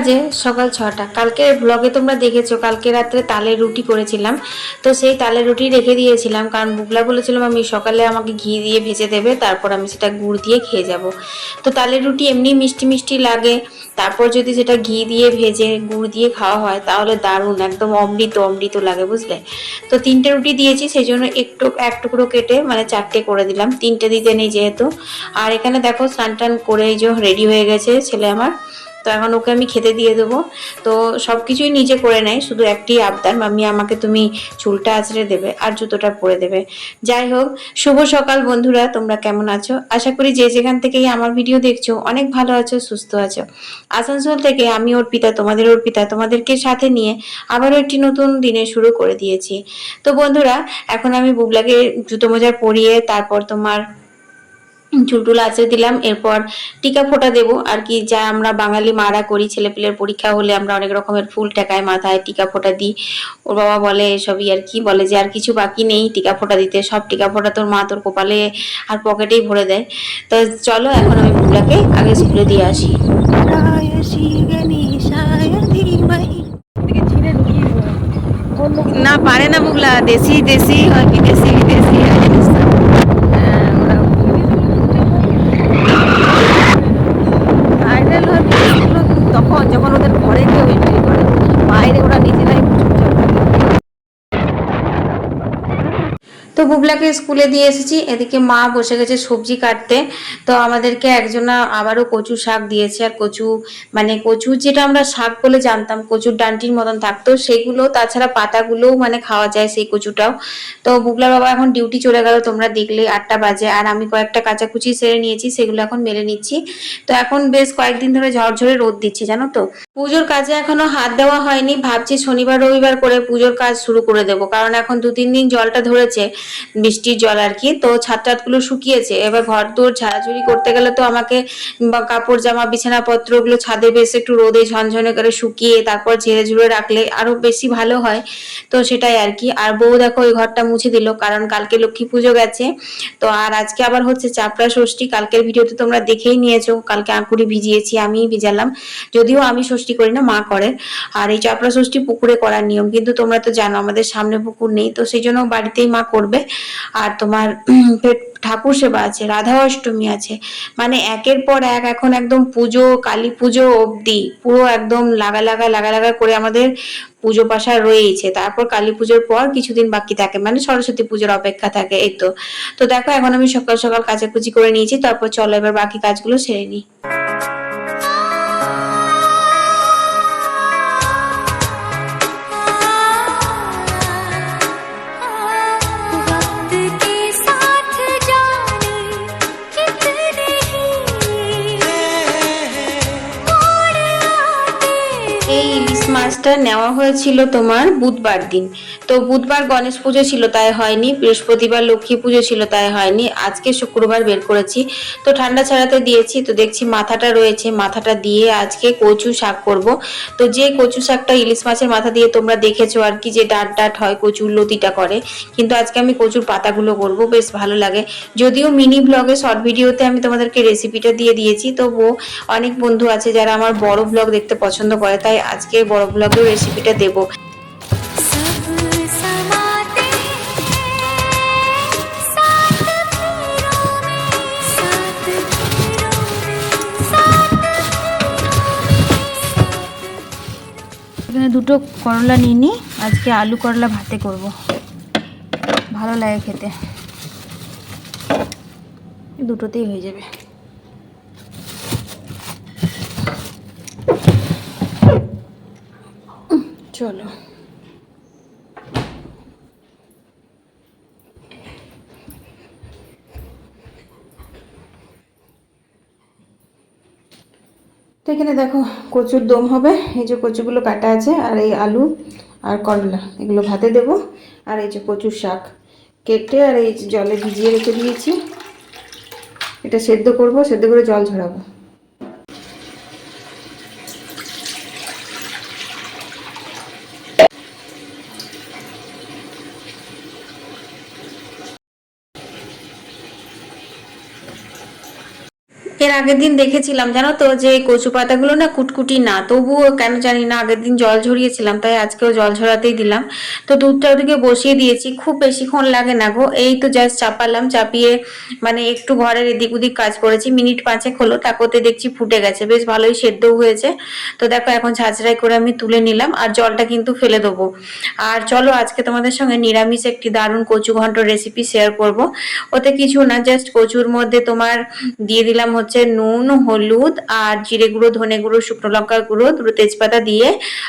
বাজে সকাল ছটা। কালকে ব্লগে তোমরা দেখেছ, কালকে রাত্রে তালের রুটি করেছিলাম। তো সেই তালের রুটি রেখে দিয়েছিলাম, কারণ বুগলা বলেছিলাম আমি সকালে আমাকে ঘি দিয়ে ভেজে দেবে, তারপর আমি সেটা গুড় দিয়ে খেয়ে যাব। তো তালের রুটি এমনি মিষ্টি মিষ্টি লাগে। তারপর যদি সেটা ঘি দিয়ে ভেজে গুড় দিয়ে খাওয়া হয়, তাহলে দারুণ, একদম অমৃত অমৃত লাগে, বুঝলে? তো তিনটে রুটি দিয়েছি, সেই জন্য একটু, এক টুকরো কেটে মানে চারটে করে দিলাম। তিনটে দিতে নেই যেহেতু। আর এখানে দেখো স্নান টান করে এই যে রেডি হয়ে গেছে ছেলে আমার। তো এখন ওকে আমি খেতে দিয়ে দেবো। তো সব কিছুই নিজে করে নেয়, শুধু একটি আবদার, মাম্মি, আমাকে তুমি চুলটা আঁচড়ে দেবে আর জুতোটা পরে দেবে। যাই হোক, শুভ সকাল বন্ধুরা, তোমরা কেমন আছো? আশা করি যে যেখান থেকেই আমার ভিডিও দেখছ, অনেক ভালো আছো, সুস্থ আছো। আসানসোল থেকে আমি অর্পিতা, তোমাদের অর্পিতা, তোমাদেরকে সাথে নিয়ে আবারও একটি নতুন দিনে শুরু করে দিয়েছি। তো বন্ধুরা, এখন আমি বুবলাকে জুতো মোজা পরিয়ে তারপর তোমার চুলটুল আঁচড়ে দিলাম এরপর টিকা ফোঁটা দেবো। আর কি যা আমরা বাঙালি মারা করি ছেলেপিলের পরীক্ষা হলে আমরা অনেক রকমের ফুল টেকায় মাথায় টিকা ফোঁটা দিই। ওর বাবা বলে এসবই আর কি বলে যে আর কিছু বাকি নেই টিকা ফোঁটা দিতে। সব টিকা ফোঁটা তোর মা তোর কপালে আর পকেটেই ভরে দেয়। তো চলো এখন আমি বুবলাকে আগে স্কুলে দিয়ে আসি। না পারে না মুগলা দেশি দেশি হয় বিদেশি বিদেশি ভাইরাল হয় জিনিসগুলো তখন যখন ওদের ঘরে কেউ এন্ট্রি করে বাইরে ওরা নিজেরাই চুপচাপ থাকে তো বুবলাকে স্কুলে দিয়ে এসেছি। এদিকে মা বসে গেছে সবজি কাটতে। তো আমাদেরকে একজনা আবারও কচু শাক দিয়েছে। আর কচু মানে কচু যেটা আমরা শাক বলে জানতাম, কচুর ডান্টির মতন থাকতো। সেগুলো, তাছাড়া পাতাগুলোও মানে খাওয়া যায় সেই কচুটাও। তো বুবলার বাবা এখন ডিউটি চলে গেল, তোমরা দেখলে আটটা বাজে। আর আমি কয়েকটা কাচাকুচি সেরে নিয়েছি, সেগুলো এখন মেলে নিচ্ছি। তো এখন বেশ কয়েকদিন ধরে ঝরঝরে রোদ দিচ্ছে, জানো তো? পুজোর কাজে এখনও হাত দেওয়া হয়নি। ভাবছি শনিবার, রবিবার করে পুজোর কাজ শুরু করে দেবো। কারণ এখন দু তিন দিন জলটা ধরেছে। বৃষ্টির জল আর কি। তো ছাদ টাতগুলো শুকিয়েছে। এবার ঘর দৌড় ঝাড়াঝুড়ি করতে গেলে তো আমাকে কাপড় জামা, বিছানাপত্র ওগুলো ছাদে বেশ একটু রোদে ঝনঝনে করে শুকিয়ে তারপর ঝেড়ে ঝুড়ে রাখলে আরও বেশি ভালো হয়। তো সেটাই আর কি। আর বউ দেখো ওই ঘরটা মুছে দিল, কারণ কালকে লক্ষ্মী পুজো গেছে। তো আর আজকে আবার হচ্ছে চাপড়া ষষ্ঠী। কালকের ভিডিওতে তোমরা দেখেই নিয়েছো, কালকে আঁকুড়ি ভিজিয়েছি, আমিই ভিজালাম। যদিও আমি ষষ্ঠী করি না, মা করে আর এই চাপড়া ষষ্ঠী পুকুরে করার নিয়ম। কিন্তু তোমরা তো জানো, আমাদের সামনে পুকুর নেই। তো সেই জন্য বাড়িতেই মা করবে। আর তোমার ঠাকুর সেবা আছে, রাধা অষ্টমী আছে। মানে একের পর এক এখন একদম পুজো, কালী পুজো অবধি পুরো একদম লাগা লাগা লাগা লাগা করে আমাদের পুজো পাশা রয়েছে তারপর কালী পুজোর পর কিছুদিন বাকি থাকে। মানে সরস্বতী পুজোর অপেক্ষা থাকে এই তো তো দেখো, এখন আমি সকাল সকাল কাচাকুচি করে নিয়েছি। তারপর চলো এবার বাকি কাজগুলো সেরে নিই। নেওয়া হয়েছিল তোমার বুধবার দিন। তো বুধবার গণেশ পুজো ছিল, তাই হয়নি। বৃহস্পতিবার লক্ষ্মী পুজো ছিল, তাই হয়নি। আজকে শুক্রবার বের করেছি। তো ঠান্ডা ছাড়াতে দিয়েছি, তো দেখছি মাথাটা রয়েছে। মাথাটা দিয়ে আজকে কচু শাক করব। তো যে কচু শাকটা ইলিশ মাছের মাথা দিয়ে তোমরা দেখেছ আর কি, যে ডাট ডাট হয়, কচুর লতিটা করে। কিন্তু আজকে আমি কচুর পাতাগুলো করব, বেশ ভালো লাগে। যদিও মিনি ব্লগে, শর্ট ভিডিওতে আমি তোমাদেরকে রেসিপিটা দিয়ে দিয়েছি। তবুও অনেক বন্ধু আছে যারা আমার বড় ব্লগ দেখতে পছন্দ করে, তাই আজকে বড় ব্লগের রেসিপিটা দেবো। দুটো করলা নিয়ে নিই আজকে আলু করলা ভাতে করব। ভালো লাগে খেতে। দুটোতেই হয়ে যাবে। চলো। এখানে দেখো কচুর দম হবে। এই যে কচুগুলো কাটা আছে, আর এই আলু আর করলা, এগুলো ভাতে দেব। আর এই যে কচুর শাক কেটে আর এই জলে ভিজিয়ে রেখে দিয়েছি। এটা সেদ্ধ করব, সেদ্ধ করে জল ঝরাবো। এর আগের দিন দেখেছিলাম, জানো তো, যে কচু পাতাগুলো না কুটকুটি না, তবুও কেন জানি না আগের দিন জল ঝরিয়েছিলাম, তাই আজকেও জল ঝরাতেই দিলাম। তো দুধটা ওদিকে বসিয়ে দিয়েছি, খুব বেশিক্ষণ লাগে না গো, এই তো জাস্ট চাপালাম, চাপিয়ে মানে একটু ঘরের এদিক ওদিক কাজ করেছি, মিনিট পাঁচেক হলো, তারপরতে দেখছি ফুটে গেছে, বেশ ভালোই সেদ্ধও হয়েছে। তো দেখো এখন ঝাঁঝরাই করে আমি তুলে নিলাম, আর জলটা কিন্তু ফেলে দেবো। আর চলো আজকে তোমাদের সঙ্গে নিরামিষ একটি দারুণ কচু ঘন্ট রেসিপি শেয়ার করব। ওতে কিছু না জাস্ট কচুর মধ্যে তোমার দিয়ে দিলাম হচ্ছে নুন, হলুদ আর জিরে গুঁড়ো, ধনে গুঁড়ো, শুকনো লঙ্কার গুঁড়ো, দুটো তেজপাতা দিয়ে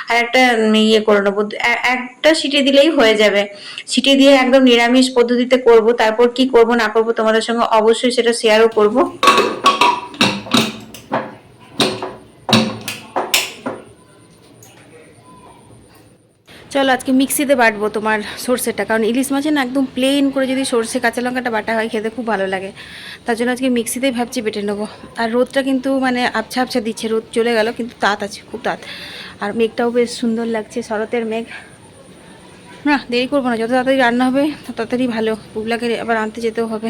আর একটা ইয়ে করে নেব। একটা সিটি দিলেই হয়ে যাবে। সিটি দিয়ে একদম নিরামিষ পদ্ধতিতে করব। তারপর কি করব না করব তোমাদের সঙ্গে অবশ্যই সেটা শেয়ারও করব। চলো আজকে মিক্সিতে বাটবো তোমার সর্ষেটা, কারণ ইলিশ মাছে না একদম প্লেন করে যদি সর্ষে কাঁচা লঙ্কাটা বাটা হয় খেতে খুব ভালো লাগে। তার জন্য আজকে মিক্সিতেই ভাবছি বেটে নেব। আর রোদটা কিন্তু মানে আবছা আবছা দিচ্ছে, রোদ চলে গেল কিন্তু তাঁত আছে, খুব তাঁত। আর মেঘটাও বেশ সুন্দর লাগছে, শরতের মেঘ। না, দেরি করব না, যত তাড়াতাড়ি রান্না হবে, তত তাড়াতাড়ি ভালো, পুবলাকে আবার আনতে যেতেও হবে।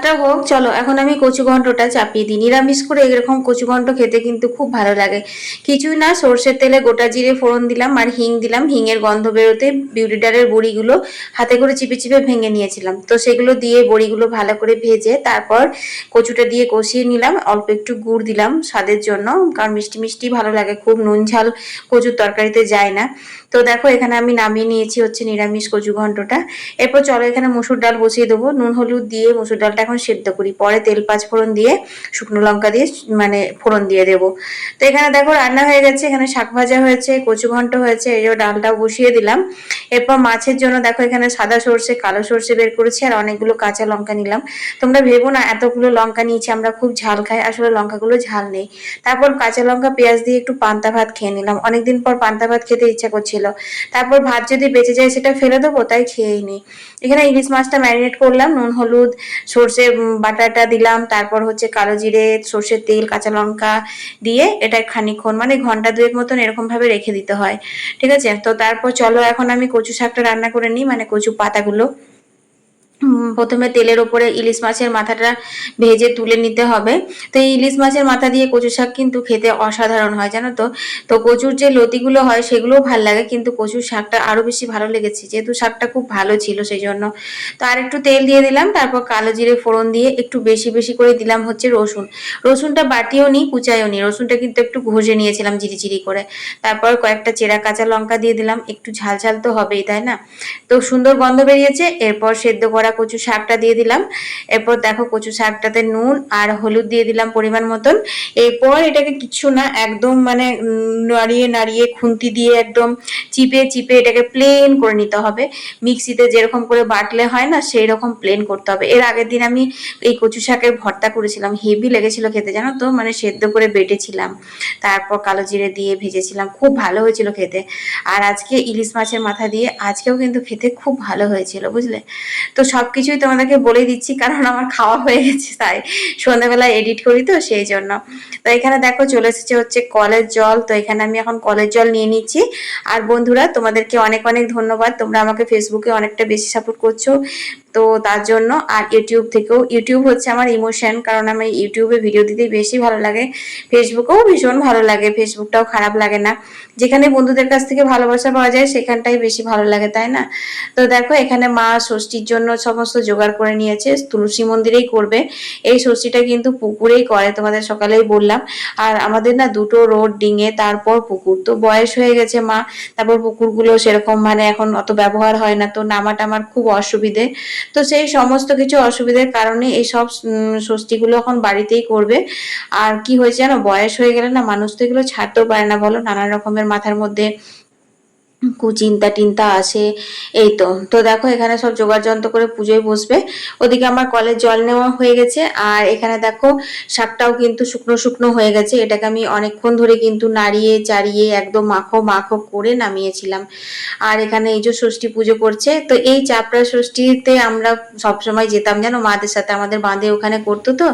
ওদিকে হোক, চলো, এখন আমি কচু ঘন্টটা চাপিয়ে দিই। নিরামিষ করে এরকম কচু ঘন্ট খেতে কিন্তু খুব ভালো লাগে। কিছুই না, সর্ষের তেলে গোটা জিরে ফোড়ন দিলাম আর হিং দিলাম। হিংয়ের গন্ধ বেরোতে বিউটি ডালের বড়িগুলো হাতে করে চিপে চিপে ভেঙে নিয়েছিলাম। তো সেগুলো দিয়ে বড়িগুলো ভালো করে ভেজে তারপর কচুটা দিয়ে কষিয়ে নিলাম। অল্প একটু গুড় দিলাম স্বাদের জন্য, কারণ মিষ্টি মিষ্টি ভালো লাগে। খুব নুন ঝাল কচুর তরকারিতে যায় না। তো দেখো, এখানে আমি নামিয়ে নিয়েছি হচ্ছে নিরামিষ কচু ঘন্টটা এরপর চলো, এখানে মুসুর ডাল বসিয়ে দেবো। নুন, হলুদ দিয়ে মুসুর ডালটা এখন সেদ্ধ করি। পরে তেল পাঁচ ফোড়ন দিয়ে শুকনো লঙ্কা দিয়ে মানে ফোড়ন দিয়ে দেবো। তো এখানে দেখো রান্না হয়ে গেছে, এখানে শাক ভাজা হয়েছে, কচু ঘন্ট হয়েছে, এই ডালটাও বসিয়ে দিলাম। এরপর মাছের জন্য দেখো এখানে সাদা সর্ষে, কালো সর্ষে বের করেছি আর অনেকগুলো কাঁচা লঙ্কা নিলাম। তোমরা ভেবো না, এতগুলো লঙ্কা নিয়েছি, আমরা খুব ঝাল খাই, আসলে লঙ্কাগুলো ঝাল নেই। তারপর কাঁচা লঙ্কা, পেঁয়াজ দিয়ে একটু পান্তা ভাত খেয়ে নিলাম। অনেকদিন পর পান্তা ভাত খেতে ইচ্ছা করছিল। তারপর ভাত যদি বেঁচে যায় সেটা ফেলে দেবো, তাই খেয়েই নিই এখানে ইলিশ মাছটা ম্যারিনেট করলাম, নুন, হলুদ, সর্ষে বাটাটা দিলাম, তারপর হচ্ছে কালো জিরে, সর্ষের তেল, কাঁচা লঙ্কা দিয়ে এটা খানিক্ষণ মানে ঘণ্টা দুয়ের মতন এরকম ভাবে রেখে দিতে হয়, ঠিক আছে? তো তারপর চলো, এখন আমি কচু শাকটা রান্না করে নিই মানে কচু পাতাগুলো। প্রথমে তেলের ওপরে ইলিশ মাছের মাথাটা ভেজে তুলে নিতে হবে। তো এই ইলিশ মাছের মাথা দিয়ে কচু শাক কিন্তু খেতে অসাধারণ হয়, জানো তো? তো কচুর যে লতিগুলো হয় সেগুলোও ভালো লাগে, কিন্তু কচুর শাকটা আরও বেশি ভালো লেগেছে, যেহেতু শাকটা খুব ভালো ছিল সেই জন্য তো আর একটু তেল দিয়ে দিলাম, তারপর কালো জিরে ফোড়ন দিয়ে একটু বেশি বেশি করে দিলাম হচ্ছে রসুন। রসুনটা বাটিও নি কুচাইও নি, রসুনটা কিন্তু একটু ঘষে নিয়েছিলাম জিরি করে। তারপর কয়েকটা চেরা কাঁচা লঙ্কা দিয়ে দিলাম, একটু ঝাল ঝাল তো হবেই, তাই না? তো সুন্দর গন্ধ বেরিয়েছে, এরপর সেদ্ধ করা কচু শাকটা দিয়ে দিলাম। এরপর দেখো কচু শাকটাতে নুন আর হলুদ দিয়ে দিলাম পরিমাণ মতন। এরপর এটাকে কিছু না, একদম মানে নাড়িয়ে নাড়িয়ে খুন্তি দিয়ে একদম চিপে চিপে এটাকে প্লেন করে নিতে হবে। মিক্সিতে যেরকম করে বাটলে হয় না সেই রকম প্লেন করতে হবে। এর আগের দিন আমি এই কচু শাকের ভর্তা করেছিলাম, হেভি লেগেছিল খেতে, জানো তো? মানে সেদ্ধ করে বেটেছিলাম। তারপর কালো জিরে দিয়ে ভেজেছিলাম, খুব ভালো হয়েছিল খেতে। আর আজকে ইলিশ মাছের মাথা দিয়ে আজকেও কিন্তু খেতে খুব ভালো হয়েছিল, বুঝলে? তো সবকিছুই তোমাদেরকে বলে দিচ্ছি, কারণ আমার খাওয়া হয়ে গেছে, তাই সন্ধ্যাবেলা এডিট করি তো সেই জন্য। তো এখানে দেখো চলে এসেছে হচ্ছে কলের জল, তো এখানে আমি এখন কলের জল নিয়ে নিচ্ছি। আর বন্ধুরা, তোমাদেরকে অনেক অনেক ধন্যবাদ, তোমরা আমাকে ফেসবুকে অনেকটা বেশি সাপোর্ট করছ। তো তার জন্য আর ইউটিউব থেকেও ইউটিউব হচ্ছে আমার ইমোশন কারণ আমি ইউটিউবে ভিডিও দিতে বেশি ভালো লাগে। ফেসবুকেও ভীষণ ভালো লাগে ফেসবুকটাও খারাপ লাগে না। যেখানে বন্ধুদের কাছ থেকে ভালোবাসা পাওয়া যায়, সেখানটাই বেশি ভালো লাগে, তাই না? তো দেখো, এখানে মা ষষ্ঠীর জন্য সমস্ত জোগাড় করে নিয়েছে, তুলসী মন্দিরেই করবে। এই ষষ্ঠীটা কিন্তু পুকুরেই করে, তোমাদের সকালেই বললাম। আর আমাদের না দুটো রোড ডিঙে, তারপর পুকুর। তো বয়স হয়ে গেছে মা, তারপর পুকুরগুলো সেরকম মানে এখন অত ব্যবহার হয় না। তো নামাটা আমার খুব অসুবিধে। তো সেই সমস্ত কিছু অসুবিধার কারণে এই সব ষষ্ঠীগুলো এখন বাড়িতেই করবে। আর কি হয়েছে জানো? বয়স হয়ে গেলে না মানুষ তো এগুলো ছাড়তেও পারে না, বলো? নানান রকমের মাথার মধ্যে খুব চিন্তা টিন্তা আসে এই তো। তো দেখো, এখানে সব জোগাড় যন্ত্র করে পুজোয় বসবে। ওদিকে আমার কলের জল নেওয়া হয়ে গেছে, আর এখানে দেখো, শাকটাও কিন্তু শুকনো শুকনো হয়ে গেছে। এটাকে আমি অনেকক্ষণ ধরে কিন্তু নাড়িয়ে, চাড়িয়ে, একদম মাখো মাখো করে নামিয়েছিলাম। আর এখানে এই যে ষষ্ঠী পুজো করছে তো এই চাপড়া ষষ্ঠীতে আমরা সবসময় যেতাম, জানো? মাদের সাথে আমাদের বাঁধে ওখানে করতো তো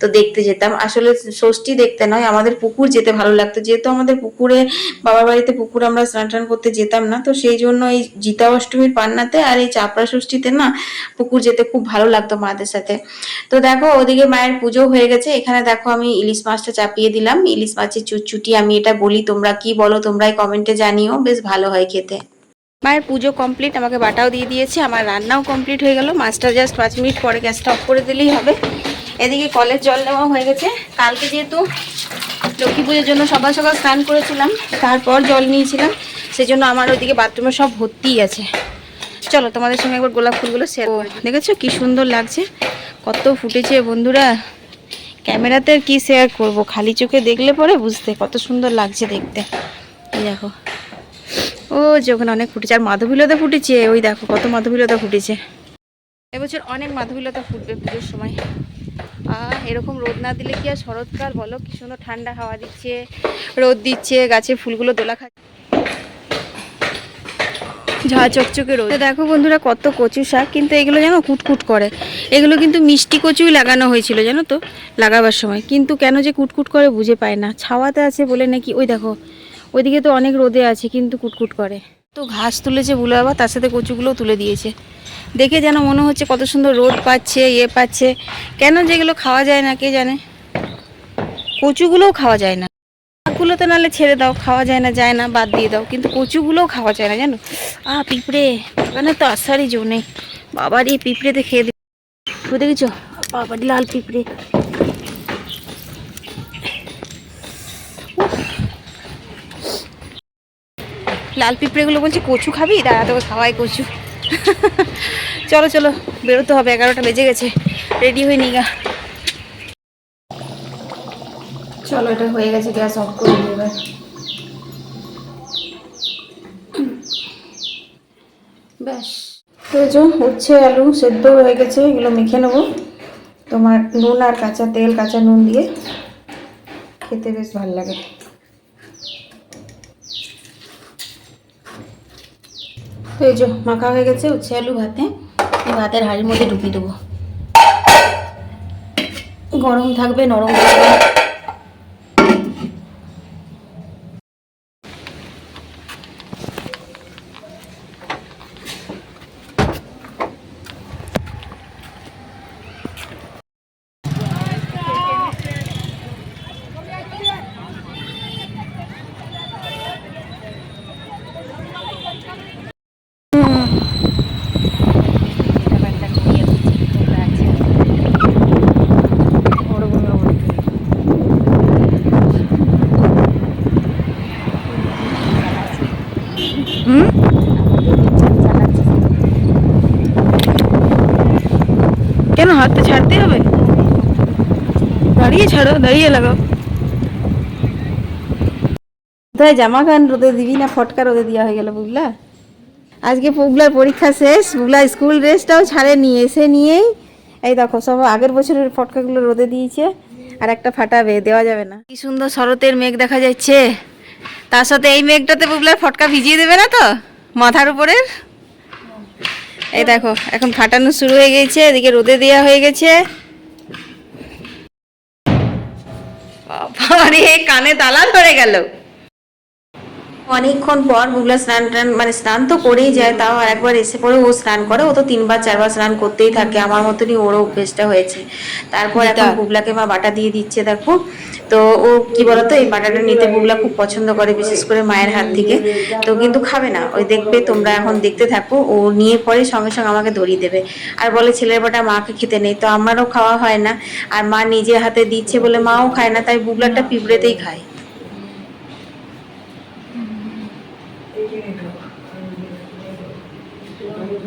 তো দেখতে যেতাম। আসলে ষষ্ঠী দেখতে নয়, আমাদের পুকুর যেতে ভালো লাগতো। যেহেতু আমাদের পুকুরে, বাবার বাড়িতে পুকুর আমরা স্নান টান করতে যেতাম না। তো সেই জন্য এই জিতা অষ্টমীর পান্নাতে আর এই চাপড়া ষষ্ঠীতে না পুকুর যেতে খুব ভালো লাগতো মাদের সাথে। তো দেখো, ওদিকে মায়ের পুজো হয়ে গেছে। এখানে দেখো, আমি ইলিশ মাছটা চাপিয়ে দিলাম। ইলিশ মাছের চুটচুটি আমি এটা বলি, তোমরা কি বলো তোমরাই কমেন্টে জানিও। বেশ ভালো হয় খেতে। মায়ের পুজো কমপ্লিট, আমাকে বাটাও দিয়ে দিয়েছে। আমার রান্নাও কমপ্লিট হয়ে গেল। মাছটা জাস্ট পাঁচ মিনিট পরে গ্যাসটা অফ করে দিলেই হবে। এদিকে কলের জল নেওয়া হয়ে গেছে। কালকে যেহেতু লক্ষ্মী পুজোর জন্য সকাল সকাল স্নান করেছিলাম, তারপর জল নিয়েছিলাম, সেজন্য আমার ওইদিকে বাথরুমে সব ভর্তিই আছে। চলো তোমাদের সঙ্গে একবার গোলাপ ফুলগুলো শেয়ার দেখেছ কি সুন্দর লাগছে? কত ফুটেছে বন্ধুরা। ক্যামেরাতে কি শেয়ার করব? খালি চোখে দেখলে পরে বুঝতে, কত সুন্দর লাগছে দেখতে। দেখো। ও, যে ওখানে অনেক ফুটেছে। আর মাধবীলতা ফুটেছে? ওই দেখো, কত মাধবীলতা ফুটেছে। এবছর অনেক মাধবীলতা ফুটবে পুজোর সময়। এরকম রোদ না দিলে কি আর শরৎকাল? বলো, কি সুন্দর ঠান্ডা হাওয়া দিচ্ছে, রোদ দিচ্ছে, গাছে ফুলগুলো দোলা খাচ্ছে। ঝা চকচকে রোদ। দেখো বন্ধুরা, কত কচু শাক, কিন্তু এগুলো জানো কুটকুট করে। এগুলো কিন্তু মিষ্টি কচুই লাগানো হয়েছিল, জানো তো, লাগাবার সময়। কিন্তু কেন যে কুটকুট করে বুঝে পায় না। ছাওয়াতে আছে বলে নাকি, ওই দেখো, ওইদিকে তো অনেক রোদে আছে, কিন্তু কুটকুট করে। তো ঘাস তুলেছে বুলো আবার তার সাথে কচুগুলোও তুলে দিয়েছে। দেখে যেন মনে হচ্ছে কত সুন্দর রোদ পাচ্ছে ইয়ে পাচ্ছে। কেন যেগুলো খাওয়া যায় না, কে জানে? কচুগুলোও খাওয়া যায় না। শাকগুলো তো নাহলে ছেড়ে দাও, খাওয়া যায় না যায় না, বাদ দিয়ে দাও। কিন্তু কচুগুলোও খাওয়া যায় না, জানো? আ, পিঁপড়ে। এখানে তো আসারই জো নেই। পিঁপড়েতে খেয়ে দি তো দেখেছ লাল পিঁপড়ে। লাল পিঁপড়েগুলো বলছে, কচু খাবি? দাঁড়া, তোকে খাওয়াই কচু। চলো চলো, বেরোতে হবে, এগারোটা বেজে গেছে। রেডি হয়ে নিগা চলো, এটা হয়ে গেছে, গ্যাস অফ করে এবার। ব্যাস। তো যে উচ্ছে, আলু সেদ্ধ হয়ে গেছে, এগুলো মেখে নেব। তোমার নুন আর কাঁচা তেল, কাঁচা নুন দিয়ে খেতে বেশ ভালো লাগে। তো এই যে মাখা হয়ে গেছে, উচ্ছে, আলু, ভাতে। এই ভাতের হাঁড়ির মধ্যে ঢুকিয়ে দেবো। গরম থাকবে, নরম থাকবে। কেন হাতটা ছাড়তে হবে? দাঁড়িয়ে ছাড়ো, দাঁড়িয়ে লাগাও। কোথায় জামা খান রোদে দিবি না ফটকা রোদে দেওয়া হয়ে গেল বুগলা আজকে পুগলার পরীক্ষা শেষ পুগলা স্কুল ড্রেসটাও ছাড়ে নিয়ে এসে নিয়েই। এই দেখো, সব আগের বছরের ফটকাগুলো রোদে দিয়েছে, আর একটা ফাটাবে, দেওয়া যাবে না। কি সুন্দর শরতের মেঘ দেখা যাচ্ছে। তার সাথে এই মেঘটাতে বুবলার ফটকা ভিজিয়ে দেবে না তো? মাথার উপরের? এই দেখো, এখন ফাটানো শুরু হয়ে গেছে, এদিকে রোদে দেওয়া হয়ে গেছে। কানে তালা ধরে গেল। অনেকক্ষণ পর বুগলা স্নান টান মানে স্নান তো করেই যায় তাও আর একবার এসে পরে ও স্নান করে। ও তো তিনবার চারবার স্নান করতেই থাকে। আমার মতনই ওরও অভ্যেসটা হয়েছে। তারপর এখন বুগলাকে মা বাটা দিয়ে দিচ্ছে দেখো। তো ও কি বলতো এই বাটাটা নিতে বুগলা খুব পছন্দ করে বিশেষ করে মায়ের হাত থেকে। তো কিন্তু খাবে না। ওই দেখবে তোমরা এখন দেখতে থাকো। ও নিয়ে পরে সঙ্গে সঙ্গে আমাকে ধরিয়ে দেবে। আর বলে ছেলের বাটা মাকে খেতে নেই। তো আমারও খাওয়া হয় না। আর মা নিজে হাতে দিচ্ছে বলে মাও খায় না। তাই বুগলাটা পিঁপড়েতেই খায়।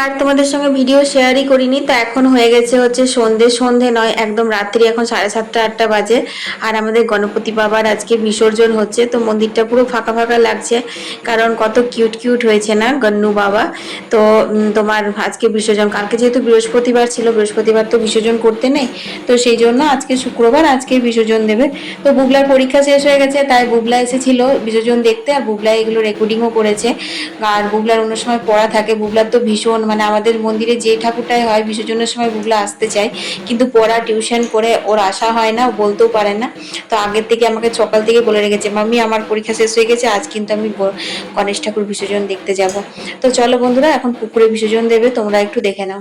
দুপুরের পরে আর তোমাদের সঙ্গে ভিডিও শেয়ারই করিনি, তো এখন হয়ে গেছে হচ্ছে সন্ধে। সন্ধে নয়, একদম রাত্রি এখন সাড়ে সাতটা, আটটা বাজে। আর আমাদের গণপতি বাবার আজকে বিসর্জন হচ্ছে, তো মন্দিরটা পুরো ফাঁকা ফাঁকা লাগছে, কারণ কত কিউট কিউট হয়েছে না গন্নু বাবা। তো তোমার আজকে বিসর্জন, কালকে যেহেতু বৃহস্পতিবার ছিল, বৃহস্পতিবার তো বিসর্জন করতে নেই, তো সেই জন্য আজকে শুক্রবার আজকে বিসর্জন দেবে। তো বুবলার পরীক্ষা শেষ হয়ে গেছে, তাই বুবলা এসেছিল বিসর্জন দেখতে, আর বুবলা এগুলো রেকর্ডিংও করেছে। আর বুবলার অন্য সময় পড়া থাকে, বুবলার তো ভীষণ মানে আমাদের মন্দিরে যে ঠাকুরটাই হয় বিসর্জনের সময় বুবলা আসতে চায়। কিন্তু পড়া, টিউশন করে ওর আসা হয় না বলতেও পারে না। তো আগের থেকে আমাকে সকাল থেকে বলে রেখেছে মামি আমার পরীক্ষা শেষ হয়ে গেছে, আজ কিন্তু আমি গণেশ ঠাকুর বিসর্জন দেখতে যাব। তো চলো বন্ধুরা, এখন পুকুরে বিসর্জন দেবে, তোমরা একটু দেখে নাও।